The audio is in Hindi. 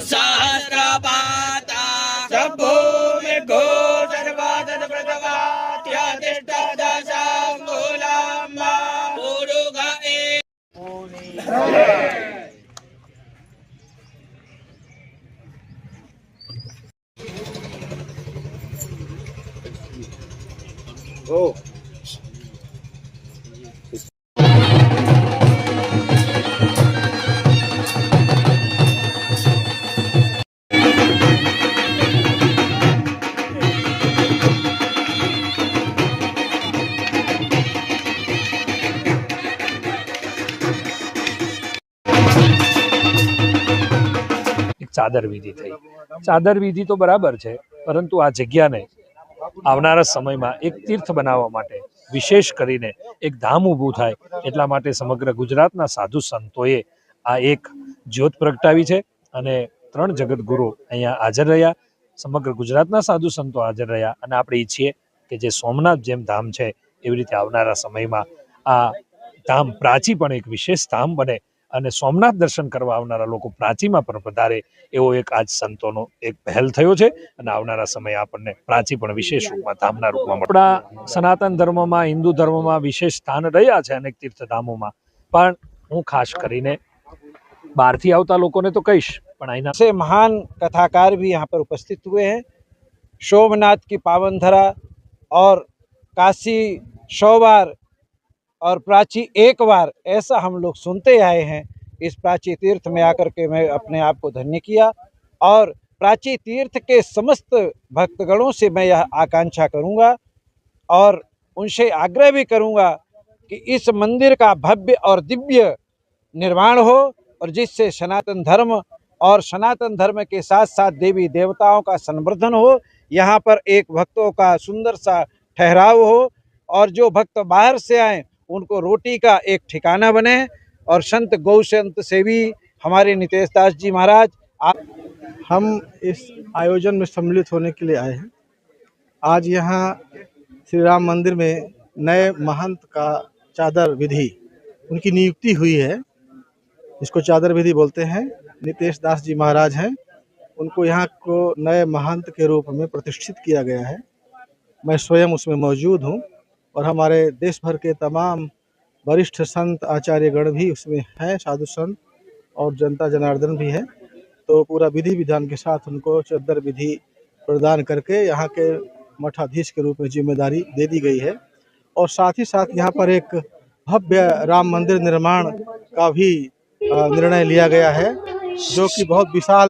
सहस्रपाता। सभूमिर्भो सर्वादनप्रदवात्यातिष्ठदशाङ्गुलाम्बा पुरुष ए। એક ચાદર વિધિ થઈ. ચાદર વિધિ તો બરાબર છે, પરંતુ આ જગ્યાને આવનારા સમયમાં એક તીર્થ બનાવવા માટે વિશેષ કરીને એક ધામ ઊભું થાય, એટલા માટે સમગ્ર ગુજરાતના સાધુ સંતોએ આ એક જ્યોત પ્રગટાવી છે અને ત્રણ જગતગુરુ અહીંયા હાજર રહ્યા. સમગ્ર ગુજરાતના સાધુ સંતો હાજર રહ્યા અને આપણે ઈચ્છીએ કે જે સોમનાથ જેમ ધામ છે, એવી રીતે આવનારા સમયમાં આ ધામ પ્રાચી પણ એક વિશેષ ધામ બને અને સોમનાથ દર્શન કરવા આવનારા લોકો પ્રાચીમાં પણ પધારે એવો એક આજ સંતોનો એક પહેલ થયો છે અને આવનારા સમયે આપણને પ્રાચી પણ વિશેષ રૂપમાં ધામના રૂપમાં મળે. આપણા સનાતન ધર્મમાં હિન્દુ ધર્મમાં વિશેષ સ્થાન રહ્યા છે અનેક તીર્થધામોમાં પણ હું ખાસ કરીને બહારથી આવતા લોકોને તો કહીશ પણ અહીંના से महान कथाकार भी यहाँ पर उपस्थित हुए हैं शोभनाथ की पावन धरा और काशी सौ बार और प्राची एक बार ऐसा हम लोग सुनते आए हैं। इस प्राची तीर्थ में आकर के मैं अपने आप को धन्य किया और प्राची तीर्थ के समस्त भक्तगणों से मैं यह आकांक्षा करूँगा और उनसे आग्रह भी करूँगा कि इस मंदिर का भव्य और दिव्य निर्माण हो और जिससे सनातन धर्म और सनातन धर्म के साथ साथ देवी देवताओं का संवर्धन हो, यहाँ पर एक भक्तों का सुंदर सा ठहराव हो और जो भक्त बाहर से आए उनको रोटी का एक ठिकाना बने और संत गौ संत सेवी हमारे नितेश दास जी महाराज, आप हम इस आयोजन में सम्मिलित होने के लिए आए हैं। आज यहाँ श्री राम मंदिर में नए महंत का चादर विधि, उनकी नियुक्ति हुई है। इसको चादर विधि बोलते हैं। नितेश दास जी महाराज हैं। उनको यहाँ को नए महंत के रूप में प्रतिष्ठित किया गया है। मैं स्वयं उसमें मौजूद हूँ। और हमारे देश भर के तमाम वरिष्ठ संत आचार्यगण भी उसमें हैं, साधु संत और जनता जनार्दन भी है। तो पूरा विधि विधान के साथ उनको चद्दर विधि प्रदान करके यहाँ के मठाधीश के रूप में ज़िम्मेदारी दे दी गई है। और साथ ही साथ यहाँ पर एक भव्य राम मंदिर निर्माण का भी निर्णय लिया गया है, जो कि बहुत विशाल